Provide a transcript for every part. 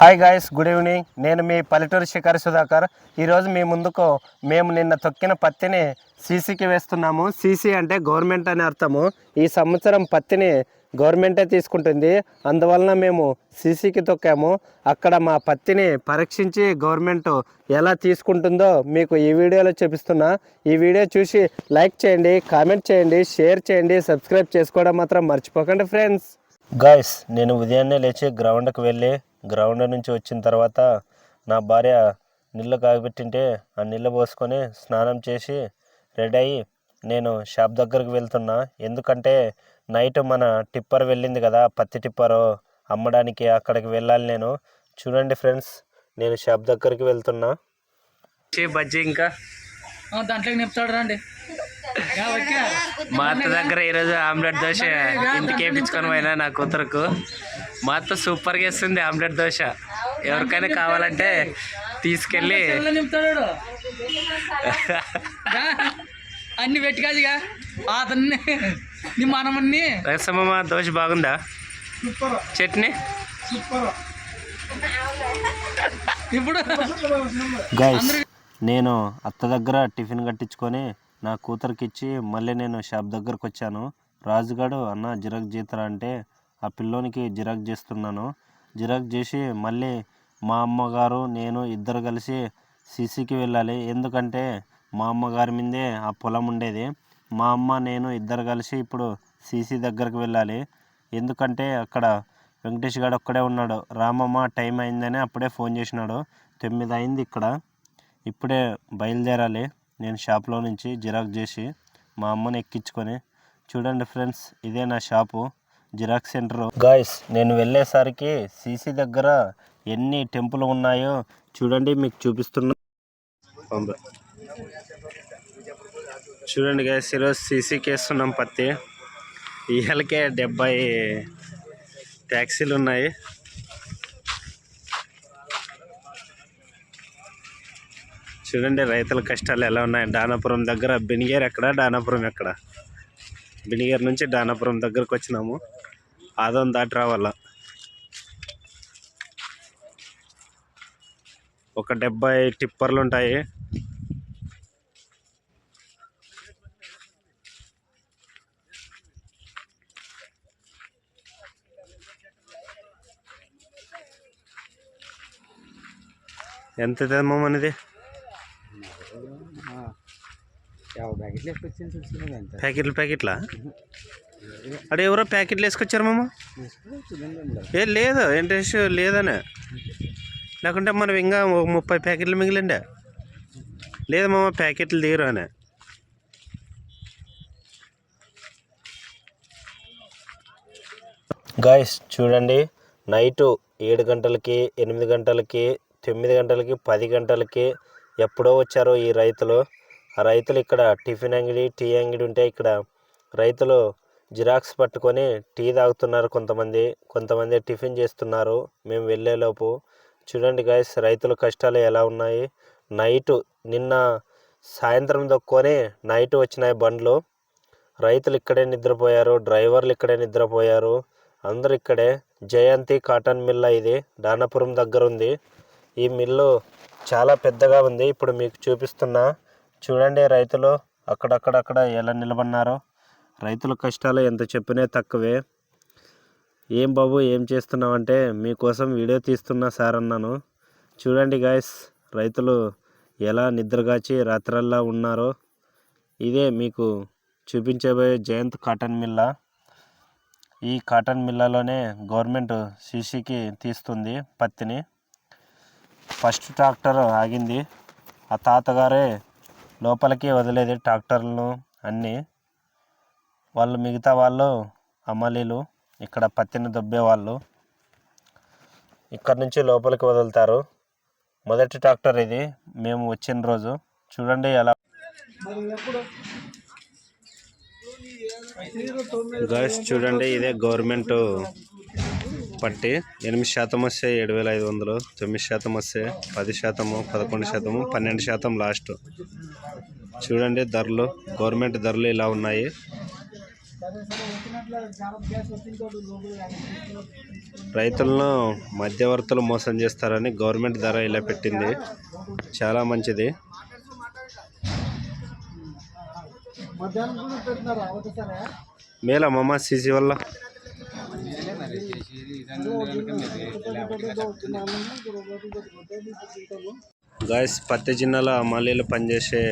Hi guys good evening నేను మీ పల్లెటూరు శిఖర్ సుధాకర్. ఈరోజు మీ ముందుకు మేము నిన్న తొక్కిన పత్తిని సీసీకి వేస్తున్నాము. సీసీ అంటే గవర్నమెంట్ అని అర్థము. ఈ సంవత్సరం పత్తిని గవర్నమెంటే తీసుకుంటుంది. అందువలన మేము సీసీకి తొక్కాము. అక్కడ మా పత్తిని పరీక్షించి గవర్నమెంట్ ఎలా తీసుకుంటుందో మీకు ఈ వీడియోలో చూపిస్తున్నా. ఈ వీడియో చూసి లైక్ చేయండి కామెంట్ చేయండి షేర్ చేయండి సబ్స్క్రైబ్ చేసుకోవడం మాత్రం మర్చిపోకండి ఫ్రెండ్స్. గాయస్ నేను ఉదయాన్నే లేచి గ్రౌండ్కి వెళ్ళి గ్రౌండ్ నుంచి వచ్చిన తర్వాత నా భార్య నీళ్ళు కాగబెట్టింటే ఆ నీళ్ళు పోసుకొని స్నానం చేసి రెడీ అయ్యి నేను షాప్ దగ్గరికి వెళ్తున్నా. ఎందుకంటే నైట్ మన టిప్పర్ వెళ్ళింది కదా పత్తి టిప్పరు అమ్మడానికి అక్కడికి వెళ్ళాలి నేను. చూడండి ఫ్రెండ్స్ నేను షాప్ దగ్గరికి వెళ్తున్నా. బజ్జీ ఇంకా? ఆ, దాంట్లోకి నింపుతాడు రండి. మా అత్త దగ్గర ఈరోజు ఆమ్లెట్ దోశ ఇంటికి వేయించుకొని పోయినా నా కూతురుకు. మా అత్త సూపర్గా వేస్తుంది ఆమ్లెట్ దోశ. ఎవరికైనా కావాలంటే తీసుకెళ్ళి అన్ని పెట్టి కాదుగా అతన్ని నీ మనమన్ని రసమమ్మ దోశ బాగుందా? చట్నీ? ఇప్పుడు గైస్ నేను అత్త దగ్గర టిఫిన్ కట్టించుకొని నా కూతురికి ఇచ్చి మళ్ళీ నేను షాప్ దగ్గరకు వచ్చాను. రాజుగాడు అన్న జిరాక్ జీతరా అంటే ఆ పిల్లోనికి జిరాక్ చేస్తున్నాను. జిరాక్ చేసి మళ్ళీ మా అమ్మగారు నేను ఇద్దరు కలిసి సీసీకి వెళ్ళాలి. ఎందుకంటే మా అమ్మగారి మీదే ఆ పొలం ఉండేది. మా అమ్మ నేను ఇద్దరు కలిసి ఇప్పుడు సీసీ దగ్గరకు వెళ్ళాలి. ఎందుకంటే అక్కడ వెంకటేష్ గారు ఒక్కడే ఉన్నాడు. రామమ్మ టైం అయిందని అప్పుడే ఫోన్ చేసినాడు. తొమ్మిది అయింది ఇక్కడ. ఇప్పుడే బయలుదేరాలి. నేను షాప్లో నుంచి జిరాక్స్ చేసి మా అమ్మని ఎక్కించుకొని. చూడండి ఫ్రెండ్స్ ఇదే నా షాపు. Xerox centre. గాయస్ నేను వెళ్ళేసరికి సీసీ దగ్గర ఎన్ని టెంపుల్ ఉన్నాయో చూడండి మీకు చూపిస్తున్నా. చూడండి గాయస్ ఈరోజు సీసీకి వేస్తున్నాం పత్తి. ఇవాళకే డెబ్బై ట్యాక్సీలు ఉన్నాయి. చూడండి రైతుల కష్టాలు ఎలా ఉన్నాయి. డానాపురం దగ్గర బెనిగేర్ ఎక్కడ డానాపురం ఎక్కడ? బెనిగేర్ నుంచి డానాపురం దగ్గరకు వచ్చినాము. ఆదం దాటి రావాల? ఒక డెబ్బై టిప్పర్లు ఉంటాయి. ఎంత అనేది ప్యాకెట్లు ప్యాకెట్లా అడే ఎవరో ప్యాకెట్లు వేసుకొచ్చారు మామ? ఏ లేదు ఇంట్రెస్ట్ లేదనే. లేకుంటే మనం ఇంకా ఒక ముప్పై ప్యాకెట్లు మిగిలిండే. లేదు మామ ప్యాకెట్లు తీరు అనే గాయస్ చూడండి. నైటు ఏడు గంటలకి ఎనిమిది గంటలకి తొమ్మిది గంటలకి పది గంటలకి ఎప్పుడో వచ్చారు ఈ రైతులు. ఆ రైతులు ఇక్కడ టిఫిన్ అంగడి టీ అంగడి ఉంటే ఇక్కడ రైతులు జిరాక్స్ పట్టుకొని టీ తాగుతున్నారు కొంతమంది. కొంతమంది టిఫిన్ చేస్తున్నారు. మేము వెళ్ళేలోపు చూడండి గాయస్ రైతుల కష్టాలు ఎలా ఉన్నాయి. నైటు నిన్న సాయంత్రం దొక్కునే నైట్ వచ్చినాయి బండ్లు. రైతులు ఇక్కడే నిద్రపోయారు డ్రైవర్లు ఇక్కడే నిద్రపోయారు. అందరు ఇక్కడే. జయంతి కాటన్ మిల్ ఇది దానాపురం దగ్గర ఉంది. ఈ మిల్లు చాలా పెద్దగా ఉంది. ఇప్పుడు మీకు చూపిస్తున్నా. చూడండి రైతులు అక్కడక్కడక్కడ ఎలా నిలబడినారో. రైతుల కష్టాలు ఎంత చెప్పినా తక్కువే. ఏం బాబు ఏం చేస్తున్నావంటే మీకోసం వీడియో తీస్తున్నా సార్ అన్నాను. చూడండి గాయస్ రైతులు ఎలా నిద్రగాచి రాత్రల్లా ఉన్నారో. ఇదే మీకు చూపించబోయే జయంత్ కాటన్ మిల్లా. ఈ కాటన్ మిల్లాలోనే గవర్నమెంట్ సీసీకి తీస్తుంది పత్తిని. ఫస్ట్ ట్రాక్టర్ ఆగింది. ఆ తాతగారే లోపలికి వదిలేది ట్రాక్టర్లను అన్నీ. వాళ్ళు మిగతా వాళ్ళు అమలీలు ఇక్కడ పత్తిని దొబ్బే వాళ్ళు ఇక్కడ నుంచి లోపలికి వదులుతారు. మొదటి ట్రాక్టర్ ఇది. మేము వచ్చిన రోజు చూడండి ఎలా గాయస్ చూడండి ఇదే గవర్నమెంట్ పట్టి. ఎనిమిది శాతం వస్తే ఏడు వేల ఐదు వందలు తొమ్మిది శాతం వస్తే పది శాతము పదకొండు శాతము పన్నెండు శాతం లాస్ట్. చూడండి ధరలు గవర్నమెంట్ ధరలు ఇలా ఉన్నాయి. రైతులను మధ్యవర్తులు మోసం చేస్తారని గవర్నమెంట్ ధర ఇలా పెట్టింది. చాలా మంచిది. మేలా మామ సీసీ వల్ల. గాయస్ పత్తి జిన్నాల మల్లెలు పనిచేసే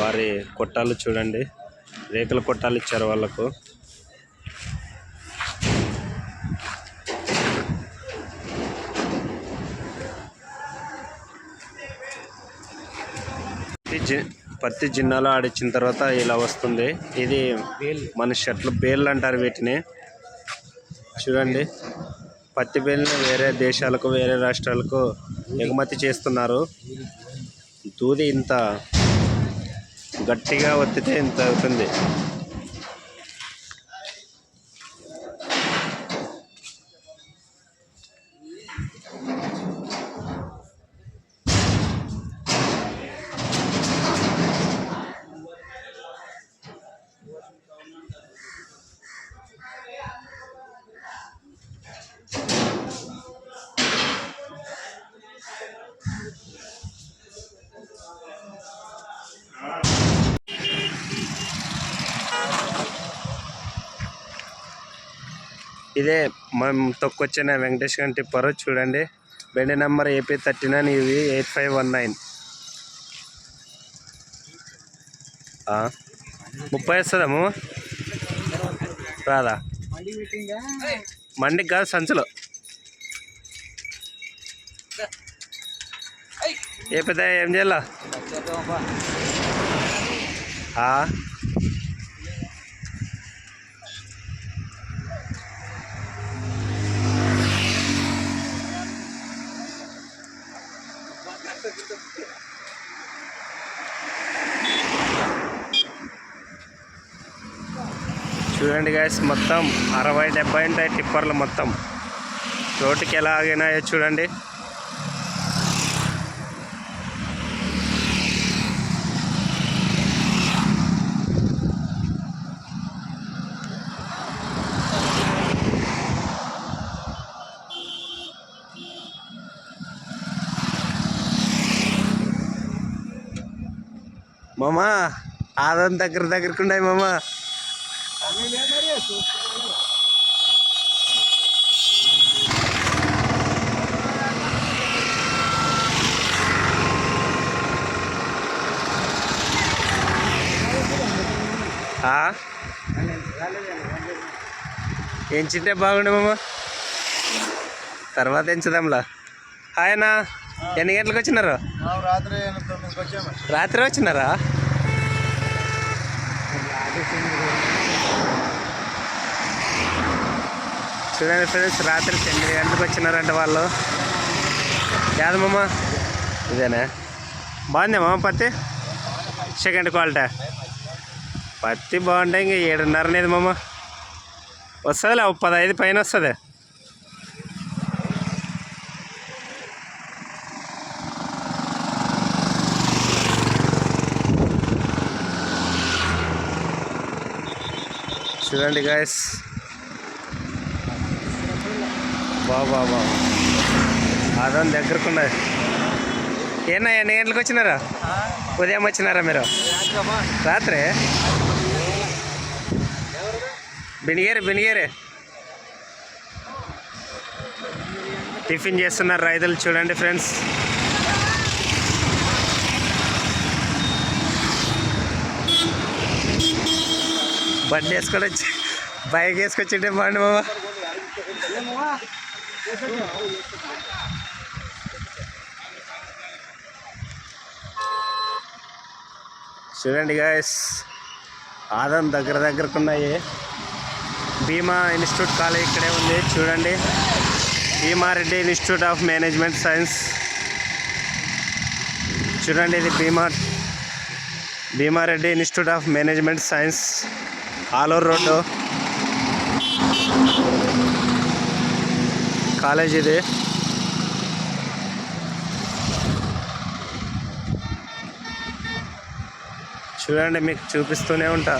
వారి కొట్టాలు చూడండి. రేకుల కొట్టాలు ఇచ్చారు వాళ్ళకు. పత్తి జిన్నాలు ఆడిచ్చిన తర్వాత ఇలా వస్తుంది. ఇది మన షర్ట్లు బేళ్ళు అంటారు వీటిని. చూడండి. పత్తి బేల్ని వేరే దేశాలకు వేరే రాష్ట్రాలకు ఎగుమతి చేస్తున్నారు. దూది ఇంత గట్టిగా వత్తితే ఇంత అవుతుంది. ఇదే మనం తొక్కొచ్చిన వెంకటేష్ గారి టిప్పర్ చూడండి. బండి నెంబర్ ఏపీ థర్టీ నైన్ ఇవి ఎయిట్ ఫైవ్ వన్ నైన్. ముప్పై వస్తుందమ్ము? రాదా? మండికి కాదు సంచులో. ఏ పెద్ద ఏం చేయాలా? చూడండి గాయస్ మొత్తం అరవై డెబ్బై ఉంటాయి టిప్పర్లు మొత్తం. రోడ్డుకి ఎలా ఆగినాయో చూడండి. మామా ఆదం దగ్గర దగ్గరకు ఉన్నాయి మామా. ఎంచింటే బాగుండు మామ? తర్వాత ఎంచుదాంలా ఆయన ఎన్ని గంటలకు వచ్చినారు? రాత్రి వచ్చినారా? చూడండి ఫ్రెండ్స్ రాత్రి తొమ్మిది గంటలకు వచ్చినారంట వాళ్ళు. యాదమ్మ ఇదేనా? బాగుందేమా పత్తి? సెకండ్ క్వాలిటీ పత్తి బాగుంటాయి ఇంక ఏడున్నర అనేది మామ. వస్తుందిలే ఒక పదహైదు పైన వస్తుంది. చూడండి గాయస్ బాబా బాబా అదని దగ్గరకున్నది ఏనా ఎన్ని గంటలకు వచ్చినారా? ఉదయం వచ్చినారా మీరు? రాత్రి? బినిగేరి బినిగేరే. టిఫిన్ చేస్తున్నారు రైతులు చూడండి ఫ్రెండ్స్. బండి వేసుకొని వచ్చి బైక్ వేసుకొచ్చింటే బండి మామ. చూడండి గాయస్ ఆదం దగ్గర దగ్గరకు ఉన్నాయి భీమా ఇన్స్టిట్యూట్ కాలేజ్ ఇక్కడే ఉంది. చూడండి. Bheemareddy institute of management science. చూడండి ఇది Bheema Bheemareddy institute of management science. Aluru road. College ఇది చూడండి మీకు చూపిస్తూనే ఉంటా.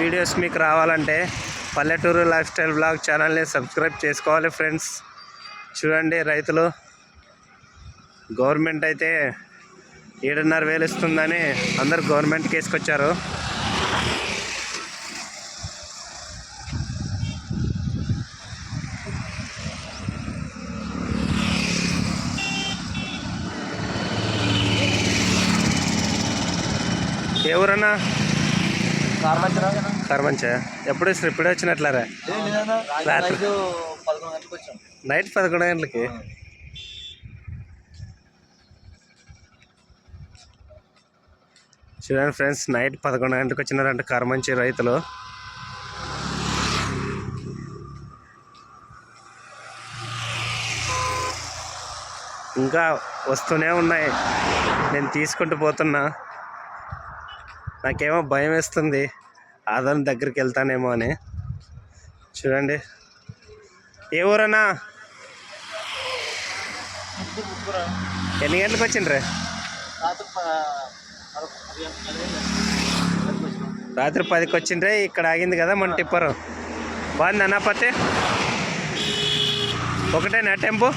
వీడియోస్ మీకు రావాలంటే పల్లెటూరు లైఫ్ స్టైల్ బ్లాగ్ ఛానల్ని సబ్స్క్రైబ్ చేసుకోవాలి ఫ్రెండ్స్. చూడండి రైతులు. గవర్నమెంట్ అయితే ఏడున్నర వేలు ఇస్తుందని అందరు గవర్నమెంట్కి వేసుకొచ్చారు. ఎవరన్నా? కర్మంచ? ఎప్పుడు వచ్చిన ఇప్పుడే వచ్చినట్లరా? రాత్రి. నైట్ పదకొండు గంటలకి చూడండి ఫ్రెండ్స్ నైట్ పదకొండు గంటలకు వచ్చినారంట కర్మంచి రైతులు. ఇంకా వస్తూనే ఉన్నాయి. నేను తీసుకుంటూ పోతున్నా. నాకేమో భయం వేస్తుంది. ఆదరణ దగ్గరికి వెళ్తానేమో అని. చూడండి. ఏ ఊరన్నా? ఎన్ని గంటలకు వచ్చిండ్రే? రాత్రి పదికి వచ్చిండ్రే ఇక్కడ ఆగింది కదా మన టిప్పరు. బాగుంది అన్నా పత్తి? ఒకటేనా టెంపు?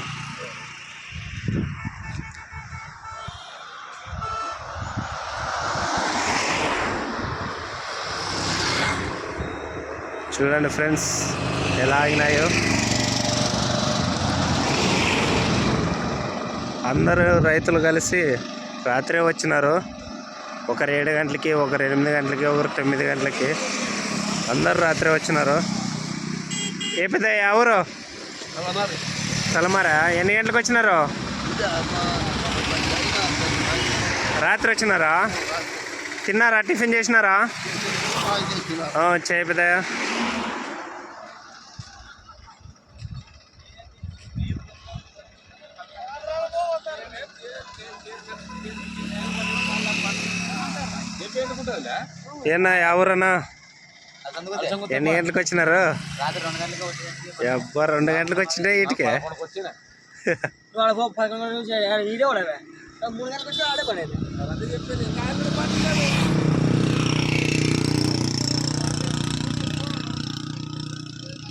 చూడండి ఫ్రెండ్స్ ఎలా ఆగినాయో. అందరూ రైతులు కలిసి రాత్రే వచ్చినారు. ఒకరు ఏడు గంటలకి ఒకరు ఎనిమిది గంటలకి ఒకరు తొమ్మిది గంటలకి అందరు రాత్రి వచ్చినారు. ఏ పెద్ద ఎవరు? తలమారా. ఎన్ని గంటలకు వచ్చినారు? రాత్రి వచ్చినారా? తిన్నారా? టిఫిన్ చేసినారా? ఆ, చేయి పెద్దయ్య. ఏనా ఎవరన్నా ఎన్ని గంటలకు వచ్చినారు? రాత్రి రెండు గంటలకు వచ్చి అబ్బా రెండు గంటలకు వచ్చి వీడియో కూడా మూడు గంటలకు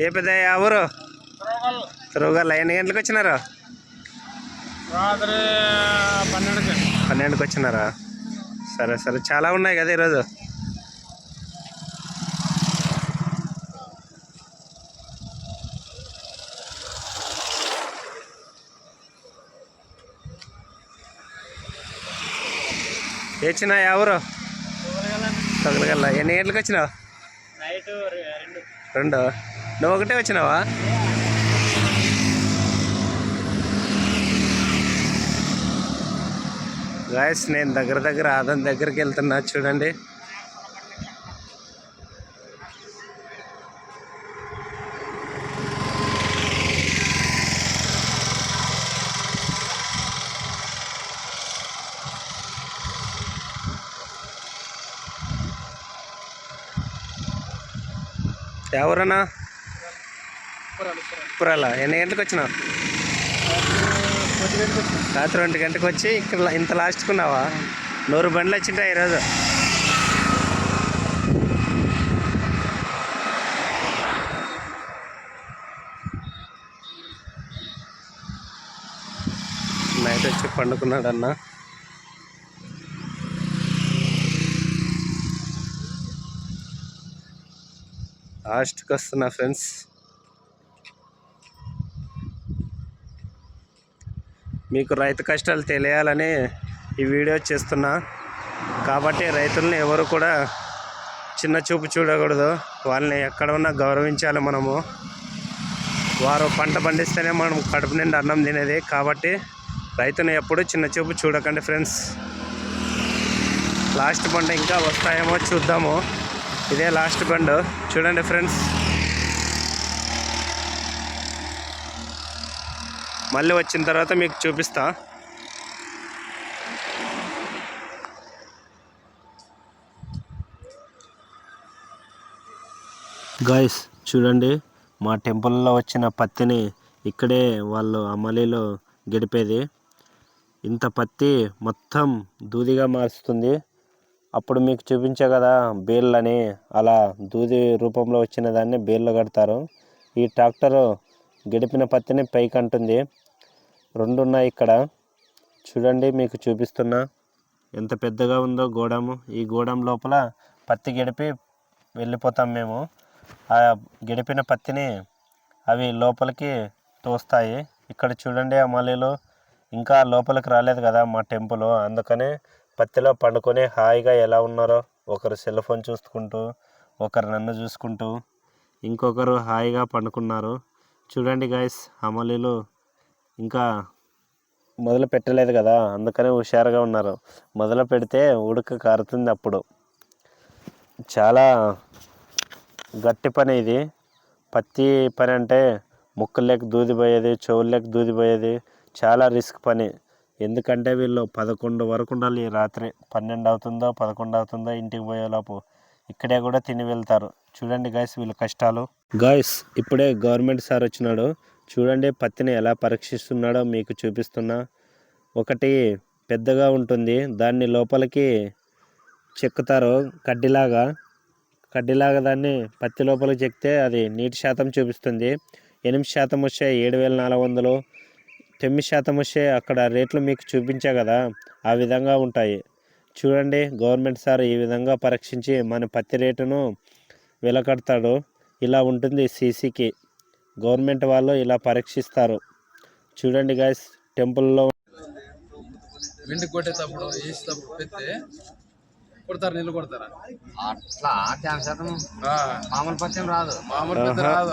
ఏ పెద్ద ఎవరు తిరుగుగల ఎన్ని గంటలకు వచ్చినారు? రాత్రి పన్నెండుకి. పన్నెండుకి వచ్చినారా? సరే సరే. చాలా ఉన్నాయి కదా ఈరోజు. ఏచిన ఎవరు? తొగలగల్ల ఎన్ని గంటలకు వచ్చినావు? రెండు? నువ్వు ఒకటే వచ్చినావా? గాయస్ నేను దగ్గర దగ్గర ఆదం దగ్గరికి వెళ్తున్నా చూడండి. ఎవరన్నా? పురాల? ఎన్ని గంటలకు వచ్చినావు? రాత్రి ఒంటి గంటకు వచ్చి ఇక్కడ ఇంత లాస్ట్కున్నావా? నూరు బండ్లు వచ్చింటా ఈరోజు. నైట్ వచ్చి పండుకున్నాడు అన్న లాస్ట్కి వస్తున్నా ఫ్రెండ్స్. మీకు రైతు కష్టాలు తెలియాలని ఈ వీడియో చేస్తున్నా. కాబట్టి రైతుల్ని ఎవరు కూడా చిన్న చూపు చూడకూడదు. వాళ్ళని ఎక్కడ ఉన్నా గౌరవించాలి మనము. వారు పంట పండిస్తేనే మనం కడుపు నిండా అన్నం తినేది. కాబట్టి రైతుని ఎప్పుడు చిన్న చూపు చూడకండి ఫ్రెండ్స్. లాస్ట్ బండ ఇంకా వస్తాయేమో చూద్దాము. ఇదే లాస్ట్ బండ్. చూడండి ఫ్రెండ్స్. మళ్ళీ వచ్చిన తర్వాత మీకు చూపిస్తా. గాయస్ చూడండి మా టెంపుల్లో వచ్చిన పత్తిని ఇక్కడే వాళ్ళు అమలీలో గడిపేది. ఇంత పత్తి మొత్తం దూదిగా మారుస్తుంది. అప్పుడు మీకు చూపించే కదా బేళ్ళని అలా దూది రూపంలో వచ్చిన దాన్ని బేళ్ళు కడతారు. ఈ ట్రాక్టరు గడిపిన పత్తిని పైకి అంటుంది రెండు ఉన్నాయి ఇక్కడ. చూడండి మీకు చూపిస్తున్నా ఎంత పెద్దగా ఉందో గోడము. ఈ గోడం లోపల పత్తి గడిపి వెళ్ళిపోతాం మేము. ఆ గడిపిన పత్తిని అవి లోపలికి తోస్తాయి. ఇక్కడ చూడండి ఆ ఇంకా లోపలికి రాలేదు కదా మా టెంపుల్. అందుకనే పత్తిలో పండుకొని హాయిగా ఎలా ఉన్నారో ఒకరు సెల్ ఫోన్ చూసుకుంటూ ఒకరు నన్ను చూసుకుంటూ ఇంకొకరు హాయిగా పండుకున్నారు. చూడండి గాయస్ అమలీలు ఇంకా మొదలు పెట్టలేదు కదా అందుకనే హుషారుగా ఉన్నారు. మొదలు పెడితే ఉడక కారుతుంది అప్పుడు. చాలా గట్టి పని ఇది. పత్తి పని అంటే ముక్కులేక దూదిపోయేది చెవుల్లోకి దూదిపోయేది చాలా రిస్క్ పని. ఎందుకంటే వీళ్ళు పదకొండు వరకు ఉండాలి రాత్రి. పన్నెండు అవుతుందో పదకొండు అవుతుందో ఇంటికి పోయేలోపు ఇక్కడే కూడా తిని వెళ్తారు. చూడండి గాయస్ వీళ్ళ కష్టాలు. గాయస్ ఇప్పుడే గవర్నమెంట్ సార్ వచ్చినాడు. చూడండి పత్తిని ఎలా పరీక్షిస్తున్నాడో మీకు చూపిస్తున్నా. ఒకటి పెద్దగా ఉంటుంది. దాన్ని లోపలికి చెక్కుతారు. కడ్డిలాగా. కడ్డిలాగా దాన్ని పత్తి లోపలికి చెక్కితే అది నీటి శాతం చూపిస్తుంది. ఎనిమిది శాతం వస్తే ఏడు వేల నాలుగు వందలు. తొమ్మిది శాతం వస్తే అక్కడ రేట్లు మీకు చూపించా కదా ఆ విధంగా ఉంటాయి. చూడండి గవర్నమెంట్ సార్ ఈ విధంగా పరీక్షించి మన పత్తి రేటును వెలకడతాడు. ఇలా ఉంటుంది సీసీకి గవర్నమెంట్ వాళ్ళు ఇలా పరీక్షిస్తారు. చూడండి గాయస్ టెంపుల్లో వెండి కొట్టేటప్పుడు వేసేటప్పుడు పెడితే కొడతారు నీళ్ళు కొడతారా? అట్లా డ్యామ్ శాతం ఆ, మామూలు పత్యం రాదు. మామూలు పెద్ద రాదు.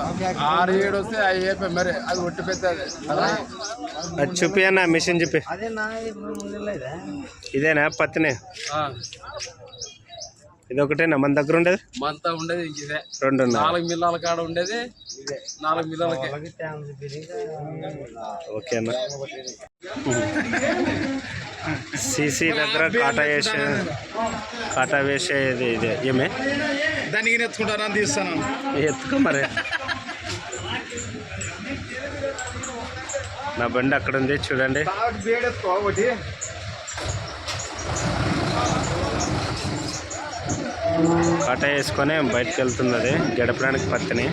ఆరు ఏడు వస్తే అవి అయిపోయి మరి అది ఒట్టి పెద్ద అది. చూపి అన్న మిషన్ చూపి. అదే నా ఇప్పుడు ముందులేదా ఇదేనా పత్తినే? ఆ, ఇది ఒకటేనా మన దగ్గర ఉండేది? మంతా ఉండేది ఇదే. రెండు నాలుగు మిల్లాల కాడ ఉండేది. నాలుగు మిల్లాలకి. ఓకే అన్న. సీసీ దగ్గర కాటా వేసే కాటా వేసేది ఇదే ఏమే? దానికి నెత్తుకుంటానని తీస్తాను. ఎత్తుకో మరి. నా బండి అక్కడ ఉంది చూడండి. కాటా వేసుకొని బయటకు వెళ్తున్నది గడపడానికి పత్తిని.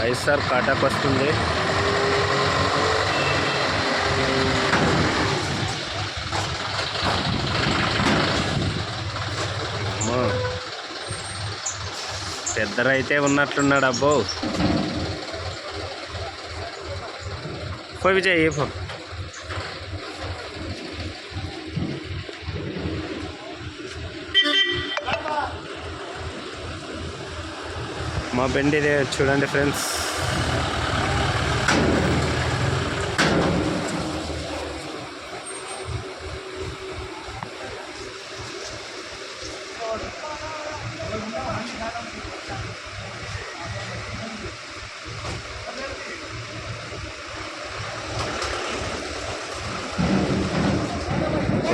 ఐదు సార్ కాటాకు వస్తుంది. అమ్మో. ఉన్నట్లున్నాడు అబ్బో. పోయి విజయ్ ఏ మా బండి ఇదే చూడండి ఫ్రెండ్స్.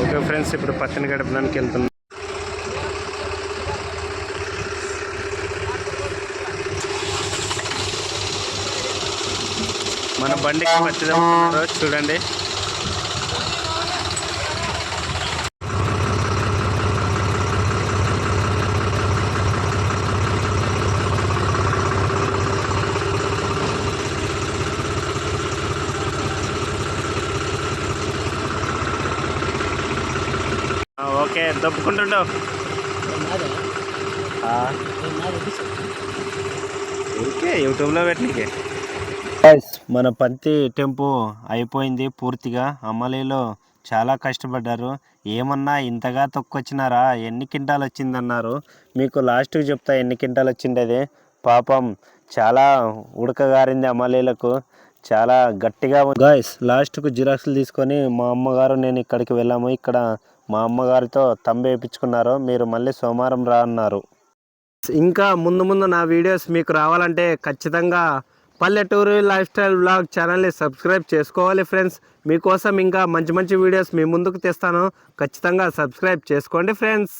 ఓకే ఫ్రెండ్స్ ఇప్పుడు పచ్చని గడపడానికి వెళ్తున్నాం. మన బండికి పత్తి తమ్ముతున్నారు చూడండి. ఓకే దప్పుకుంటుండవు ఓకే యూట్యూబ్లో పెట్టినకే. మన పంతి టెంపు అయిపోయింది పూర్తిగా. అమలీలో చాలా కష్టపడ్డారు. ఏమన్నా ఇంతగా తొక్కొచ్చినారా? ఎన్ని కింటాలు వచ్చిందన్నారు? మీకు లాస్ట్కి చెప్తా ఎన్ని కింటాలు వచ్చిండేది పాపం చాలా ఉడకగారింది అమలీలకు. చాలా గట్టిగా గాయస్ లాస్ట్కు జిరాక్స్లు తీసుకొని మా అమ్మగారు నేను ఇక్కడికి వెళ్ళాము. ఇక్కడ మా అమ్మగారితో తంబి వేయించుకున్నారు. మీరు మళ్ళీ సోమవారం రా అన్నారు ఇంకా ముందు ముందు నా వీడియోస్ మీకు రావాలంటే ఖచ్చితంగా పల్లెటూరు లైఫ్ స్టైల్ బ్లాగ్ ఛానల్ని సబ్స్క్రైబ్ చేసుకోవాలి ఫ్రెండ్స్ మీకోసం ఇంకా మంచి మంచి వీడియోస్ మీ ముందుకు తెస్తాను. ఖచ్చితంగా సబ్స్క్రైబ్ చేసుకోండి ఫ్రెండ్స్